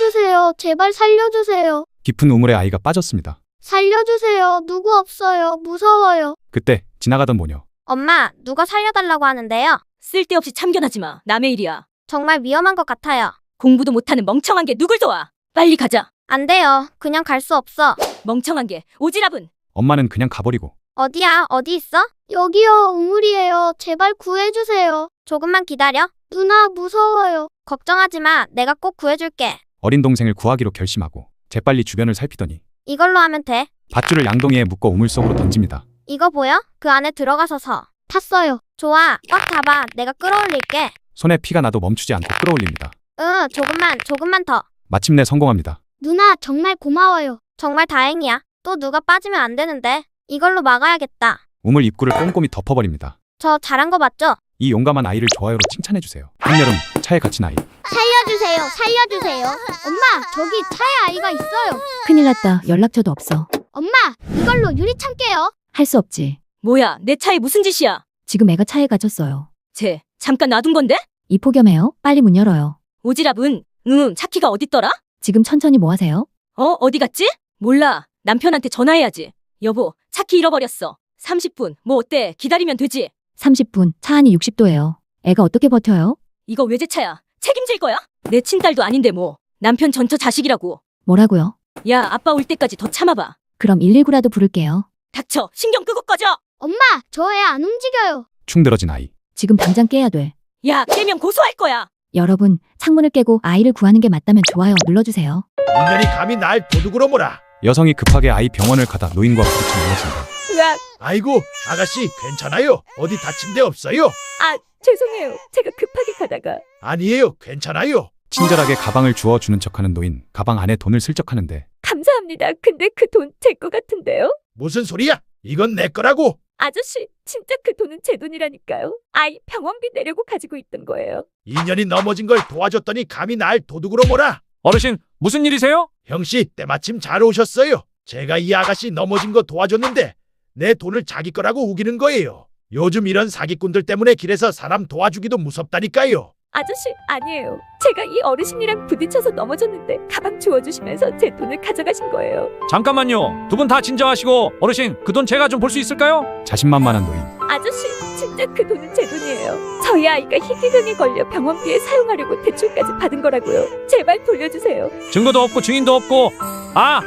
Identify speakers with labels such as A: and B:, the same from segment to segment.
A: 살려주세요. 제발 살려주세요.
B: 깊은 우물에 아이가 빠졌습니다.
A: 살려주세요. 누구 없어요. 무서워요.
B: 그때 지나가던 모녀.
A: 엄마, 누가 살려달라고 하는데요?
C: 쓸데없이 참견하지 마. 남의 일이야.
A: 정말 위험한 것 같아요.
C: 공부도 못하는 멍청한 게 누굴 도와? 빨리 가자.
A: 안 돼요. 그냥 갈 수 없어.
C: 멍청한 게 오지랖은
B: 엄마는 그냥 가버리고
A: 어디야? 어디 있어? 여기요. 우물이에요. 제발 구해주세요. 조금만 기다려. 누나, 무서워요. 걱정하지 마. 내가 꼭 구해줄게.
B: 어린 동생을 구하기로 결심하고 재빨리 주변을 살피더니
A: 이걸로 하면 돼.
B: 밧줄을 양동이에 묶어 우물 속으로 던집니다.
A: 이거 보여? 그 안에 들어가서 서. 탔어요. 좋아. 꽉 잡아. 내가 끌어올릴게.
B: 손에 피가 나도 멈추지 않고 끌어올립니다.
A: 응, 조금만, 조금만 더.
B: 마침내 성공합니다.
A: 누나, 정말 고마워요. 정말 다행이야. 또 누가 빠지면 안 되는데. 이걸로 막아야겠다.
B: 우물 입구를 꼼꼼히 덮어버립니다.
A: 저 잘한 거 맞죠?
B: 이 용감한 아이를 좋아요로 칭찬해주세요. 한여름 차에 갇힌 아이.
A: 살려주세요. 살려주세요. 엄마, 저기 차에 아이가 있어요.
D: 큰일 났다. 연락처도 없어.
A: 엄마, 이걸로 유리 참게요.
D: 할 수 없지.
C: 뭐야? 내 차에 무슨 짓이야?
D: 지금 애가 차에 갇혔어요.
C: 쟤 잠깐 놔둔 건데?
D: 이 폭염에요? 빨리 문 열어요.
C: 오지랖은 응 차키가 어딨더라?
D: 지금 천천히 뭐 하세요?
C: 어 어디 갔지? 몰라. 남편한테 전화해야지. 여보 차키 잃어버렸어. 30분 뭐 어때? 기다리면 되지.
D: 30분. 차 안이 60도예요. 애가 어떻게 버텨요?
C: 이거 외제차야. 책임질 거야? 내 친딸도 아닌데 뭐. 남편 전처 자식이라고.
D: 뭐라고요?
C: 야 아빠 올 때까지 더 참아봐.
D: 그럼 119라도 부를게요.
C: 닥쳐. 신경 끄고 꺼져.
A: 엄마, 저 애 안 움직여요.
B: 충 들어진 아이.
D: 지금 당장 깨야 돼.
C: 야 깨면 고소할 거야.
D: 여러분, 창문을 깨고 아이를 구하는 게 맞다면 좋아요 눌러주세요.
E: 인연이 감히 날 도둑으로 몰아.
B: 여성이 급하게 아이 병원을 가다 노인과 부딪혀 넘어진다.
C: 으악.
E: 아이고, 아가씨 괜찮아요? 어디 다친 데 없어요?
C: 아 죄송해요. 제가 급하게 가다가.
E: 아니에요, 괜찮아요.
B: 친절하게 가방을 주워 주는 척하는 노인. 가방 안에 돈을 슬쩍 하는데
C: 감사합니다. 근데 그 돈 제 거 같은데요?
E: 무슨 소리야? 이건 내 거라고.
C: 아저씨, 진짜 그 돈은 제 돈이라니까요. 아이 병원비 내려고 가지고 있던 거예요.
E: 인연이 넘어진 걸 도와줬더니 감히 날 도둑으로 몰아.
F: 어르신, 무슨 일이세요?
E: 형씨, 때마침 잘 오셨어요. 제가 이 아가씨 넘어진 거 도와줬는데 내 돈을 자기 거라고 우기는 거예요. 요즘 이런 사기꾼들 때문에 길에서 사람 도와주기도 무섭다니까요.
C: 아저씨, 아니에요. 제가 이 어르신이랑 부딪혀서 넘어졌는데 가방 주워주시면서 제 돈을 가져가신 거예요.
F: 잠깐만요. 두 분 다 진정하시고 어르신, 그 돈 제가 좀 볼 수 있을까요?
B: 자신만만한 노인.
C: 아저씨, 진짜 그 돈은 제 돈이에요. 저희 아이가 희귀병에 걸려 병원비에 사용하려고 대출까지 받은 거라고요. 제발 돌려주세요.
F: 증거도 없고 증인도 없고. 아,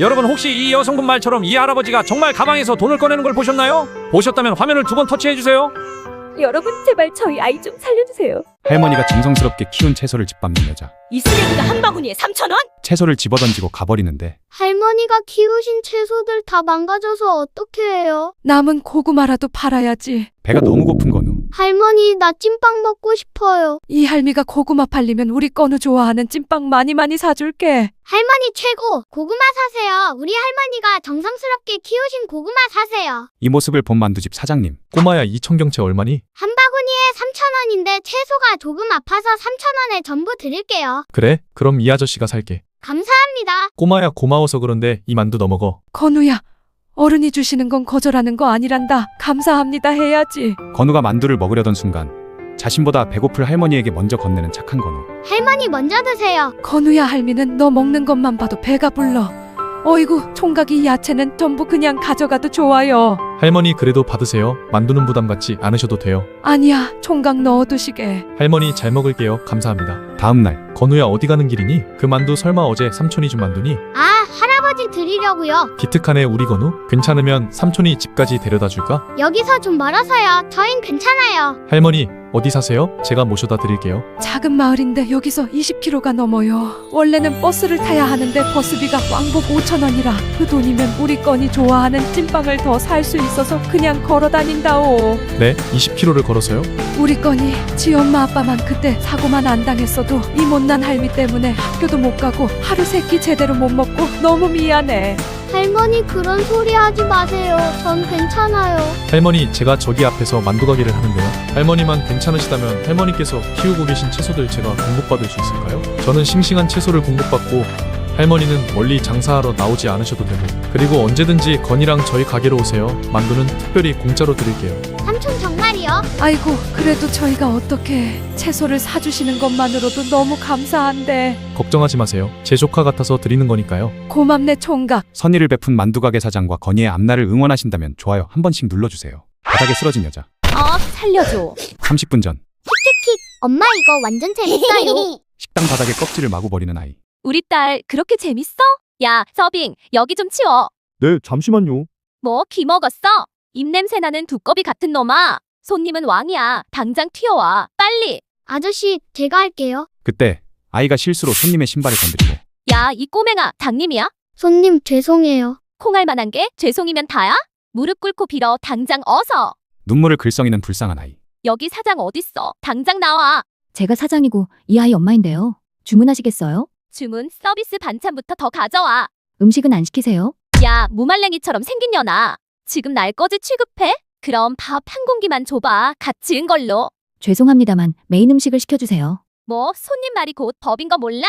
F: 여러분 혹시 이 여성분 말처럼 이 할아버지가 정말 가방에서 돈을 꺼내는 걸 보셨나요? 보셨다면 화면을 두 번 터치해 주세요.
C: 여러분 제발 저희 아이 좀 살려주세요.
B: 할머니가 정성스럽게 키운 채소를 짓밟는 여자.
C: 이 쓰레기가 한 바구니에 3천 원?
B: 채소를 집어던지고 가버리는데
A: 할머니가 키우신 채소들 다 망가져서 어떻게 해요?
G: 남은 고구마라도 팔아야지.
B: 배가 너무 고픈 건우.
A: 할머니, 나 찐빵 먹고 싶어요.
G: 이 할미가 고구마 팔리면 우리 건우 좋아하는 찐빵 많이 많이 사줄게.
A: 할머니 최고! 고구마 사세요. 우리 할머니가 정성스럽게 키우신 고구마 사세요.
B: 이 모습을 본 만두집 사장님.
H: 꼬마야 이 청경채 얼마니?
A: 한 바구니에 3,000원인데 채소가 조금 아파서 3,000원에 전부 드릴게요.
H: 그래? 그럼 이 아저씨가 살게.
A: 감사합니다.
H: 꼬마야 고마워서 그런데 이 만두 너 먹어.
G: 건우야, 어른이 주시는 건 거절하는 거 아니란다. 감사합니다 해야지.
B: 건우가 만두를 먹으려던 순간 자신보다 배고플 할머니에게 먼저 건네는 착한 건우.
A: 할머니 먼저 드세요.
G: 건우야 할미는 너 먹는 것만 봐도 배가 불러. 어이구, 총각이 이 야채는 전부 그냥 가져가도 좋아요.
H: 할머니 그래도 받으세요. 만두는 부담 갖지 않으셔도 돼요.
G: 아니야, 총각 넣어두시게.
H: 할머니 잘 먹을게요. 감사합니다.
B: 다음 날
H: 건우야 어디 가는 길이니? 그 만두 설마 어제 삼촌이 준 만두니?
A: 아, 할아버지 드리려고요.
H: 기특하네 우리 건우. 괜찮으면 삼촌이 집까지 데려다 줄까?
A: 여기서 좀 멀어서요. 저흰 괜찮아요.
H: 할머니 어디 사세요? 제가 모셔다 드릴게요.
G: 작은 마을인데 여기서 20km가 넘어요. 원래는 버스를 타야 하는데 버스비가 왕복 5천 원이라 그 돈이면 우리 건이 좋아하는 찐빵을 더 살 수 있어서 그냥 걸어 다닌다오.
H: 네, 20km를 걸어서요?
G: 우리 건이 지 엄마 아빠만 그때 사고만 안 당했어도 이 못난 할미 때문에 학교도 못 가고 하루 세끼 제대로 못 먹고 너무 미안해.
A: 할머니 그런 소리 하지 마세요. 전 괜찮아요.
H: 할머니 제가 저기 앞에서 만두 가게를 하는데요. 할머니만 괜찮으시다면 할머니께서 키우고 계신 채소들 제가 공급받을 수 있을까요? 저는 싱싱한 채소를 공급받고 할머니는 멀리 장사하러 나오지 않으셔도 되고 그리고 언제든지 건이랑 저희 가게로 오세요. 만두는 특별히 공짜로 드릴게요.
A: 삼촌?
G: 아이고, 그래도 저희가 어떻게 채소를 사주시는 것만으로도 너무 감사한데.
H: 걱정하지 마세요. 제 조카 같아서 드리는 거니까요.
G: 고맙네, 총각.
B: 선의를 베푼 만두가게 사장과 건희의 앞날을 응원하신다면 좋아요 한 번씩 눌러주세요. 바닥에 쓰러진 여자.
C: 어, 살려줘.
B: 30분 전
A: 엄마 이거 완전 재밌어요.
B: 식당 바닥에 껍질을 마구 버리는 아이.
C: 우리 딸 그렇게 재밌어? 야, 서빙, 여기 좀 치워.
H: 네, 잠시만요.
C: 뭐, 기 먹었어? 입냄새 나는 두꺼비 같은 놈아. 손님은 왕이야. 당장 튀어와. 빨리.
A: 아저씨, 제가 할게요.
B: 그때 아이가 실수로 손님의 신발을 건드리고
C: 야, 이 꼬맹아, 당님이야?
A: 손님, 죄송해요.
C: 콩할 만한 게 죄송이면 다야? 무릎 꿇고 빌어. 당장 어서.
B: 눈물을 글썽이는 불쌍한 아이.
C: 여기 사장 어딨어? 당장 나와.
D: 제가 사장이고 이 아이 엄마인데요. 주문하시겠어요?
C: 주문, 서비스 반찬부터 더 가져와.
D: 음식은 안 시키세요?
C: 야, 무말랭이처럼 생긴 년아. 지금 날 거지 취급해? 그럼 밥 한 공기만 줘봐. 갓 지은 걸로.
D: 죄송합니다만 메인 음식을 시켜주세요.
C: 뭐, 손님 말이 곧 법인 거 몰라?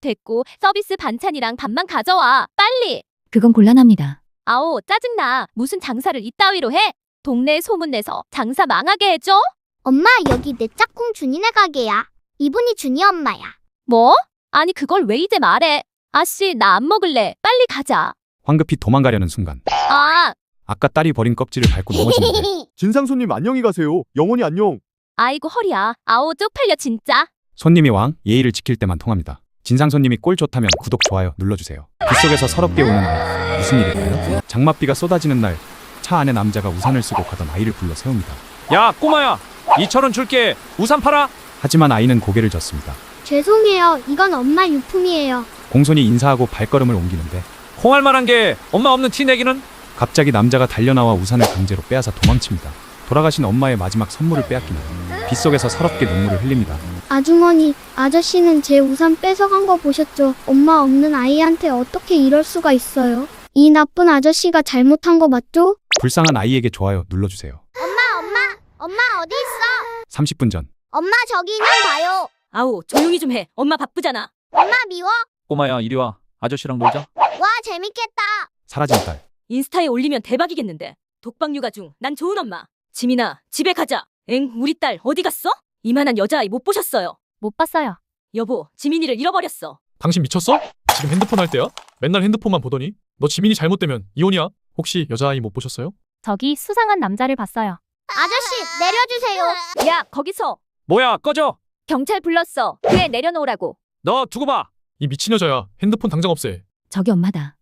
C: 됐고, 서비스 반찬이랑 밥만 가져와. 빨리.
D: 그건 곤란합니다.
C: 아오, 짜증나. 무슨 장사를 이따위로 해? 동네에 소문내서 장사 망하게 해줘?
A: 엄마, 여기 내 짝꿍 준이네 가게야. 이분이 준이 엄마야.
C: 뭐? 아니, 그걸 왜 이제 말해? 아씨, 나 안 먹을래. 빨리 가자.
B: 황급히 도망가려는 순간
C: 아,
B: 아까 딸이 버린 껍질을 밟고 넘어지는데
H: 진상 손님 안녕히 가세요. 영원히 안녕.
C: 아이고, 허리야. 아오, 쪽팔려, 진짜.
B: 손님이 왕 예의를 지킬 때만 통합니다. 진상 손님이 꼴 좋다면 구독 좋아요 눌러주세요. 빗속에서 서럽게 우는 아이 무슨 일일까요? 장맛비가 쏟아지는 날 차 안에 남자가 우산을 쓰고 가던 아이를 불러 세웁니다.
F: 야, 꼬마야. 2천원 줄게. 우산 팔아.
B: 하지만 아이는 고개를 젓습니다.
A: 죄송해요. 이건 엄마 유품이에요.
B: 공손히 인사하고 발걸음을 옮기는데
F: 콩할 만한 게 엄마 없는 티 내기는?
B: 갑자기 남자가 달려나와 우산을 강제로 빼앗아 도망칩니다. 돌아가신 엄마의 마지막 선물을 빼앗기는 빗속에서 서럽게 눈물을 흘립니다.
A: 아주머니, 아저씨는 제 우산 뺏어간 거 보셨죠? 엄마 없는 아이한테 어떻게 이럴 수가 있어요? 이 나쁜 아저씨가 잘못한 거 맞죠?
B: 불쌍한 아이에게 좋아요 눌러주세요.
A: 엄마, 엄마, 엄마 어디 있어?
B: 30분 전
A: 엄마 저기는 봐요.
C: 아오, 조용히 좀 해. 엄마 바쁘잖아.
A: 엄마 미워?
F: 꼬마야, 이리 와. 아저씨랑 놀자.
A: 와 재밌겠다.
B: 사라진 딸
C: 인스타에 올리면 대박이겠는데. 독박 육아 중 난 좋은 엄마. 지민아, 집에 가자. 엥, 우리 딸 어디 갔어? 이만한 여자아이 못 보셨어요. 못 봤어요. 여보, 지민이를 잃어버렸어.
H: 당신 미쳤어? 지금 핸드폰 할 때야? 맨날 핸드폰만 보더니 너 지민이 잘못되면 이혼이야? 혹시 여자아이 못 보셨어요?
C: 저기 수상한 남자를 봤어요.
A: 아저씨 내려주세요.
C: 야, 거기서
F: 뭐야, 꺼져.
C: 경찰 불렀어. 그애 내려놓으라고.
F: 너 두고 봐.
H: 이 미친 여자야. 핸드폰 당장 없애.
D: 저기 엄마다.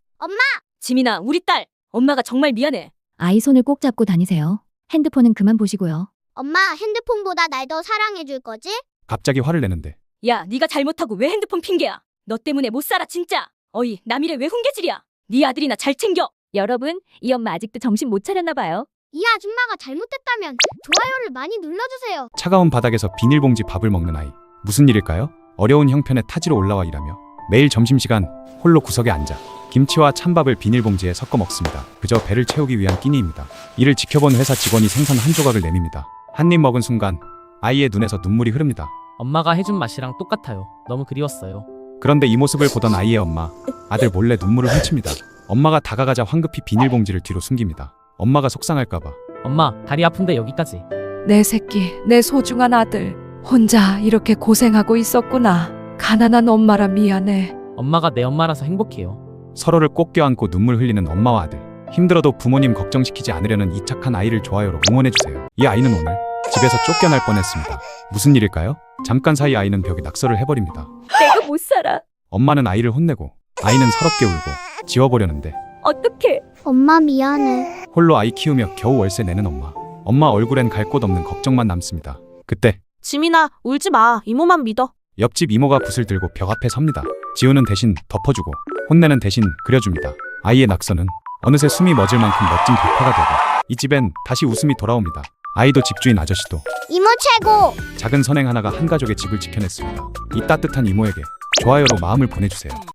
C: 지민아, 우리 딸. 엄마가 정말 미안해.
D: 아이 손을 꼭 잡고 다니세요. 핸드폰은 그만 보시고요.
A: 엄마 핸드폰보다 날 더 사랑해줄 거지?
B: 갑자기 화를 내는데
C: 야, 네가 잘못하고 왜 핸드폰 핑계야? 너 때문에 못 살아 진짜. 어이, 남이래 왜 훈계질이야? 네 아들이나 잘 챙겨. 여러분, 이 엄마 아직도 정신 못 차렸나 봐요.
A: 이 아줌마가 잘못했다면 좋아요를 많이 눌러주세요.
B: 차가운 바닥에서 비닐봉지 밥을 먹는 아이 무슨 일일까요? 어려운 형편에 타지로 올라와 일하며 매일 점심시간 홀로 구석에 앉아 김치와 찬밥을 비닐봉지에 섞어 먹습니다. 그저 배를 채우기 위한 끼니입니다. 이를 지켜본 회사 직원이 생선 한 조각을 내밉니다. 한 입 먹은 순간 아이의 눈에서 눈물이 흐릅니다.
I: 엄마가 해준 맛이랑 똑같아요. 너무 그리웠어요.
B: 그런데 이 모습을 보던 아이의 엄마 아들 몰래 눈물을 훔칩니다. 엄마가 다가가자 황급히 비닐봉지를 뒤로 숨깁니다. 엄마가 속상할까봐
I: 엄마, 다리 아픈데 여기까지.
G: 내 새끼, 내 소중한 아들. 혼자 이렇게 고생하고 있었구나. 가난한 엄마라 미안해.
I: 엄마가 내 엄마라서 행복해요.
B: 서로를 꼭 껴안고 눈물 흘리는 엄마와 아들. 힘들어도 부모님 걱정시키지 않으려는 이 착한 아이를 좋아요로 응원해주세요. 이 아이는 오늘 집에서 쫓겨날 뻔했습니다. 무슨 일일까요? 잠깐 사이 아이는 벽에 낙서를 해버립니다.
C: 내가 못 살아.
B: 엄마는 아이를 혼내고 아이는 서럽게 울고 지워보려는데
C: 어떡해.
A: 엄마 미안해.
B: 홀로 아이 키우며 겨우 월세 내는 엄마. 엄마 얼굴엔 갈 곳 없는 걱정만 남습니다. 그때
J: 지민아, 울지 마. 이모만 믿어.
B: 옆집 이모가 붓을 들고 벽 앞에 섭니다. 지우는 대신 덮어주고 혼내는 대신 그려줍니다. 아이의 낙서는 어느새 숨이 멎을 만큼 멋진 돌파가 되고 이 집엔 다시 웃음이 돌아옵니다. 아이도 집주인 아저씨도
A: 이모 최고.
B: 작은 선행 하나가 한 가족의 집을 지켜냈습니다. 이 따뜻한 이모에게 좋아요로 마음을 보내주세요.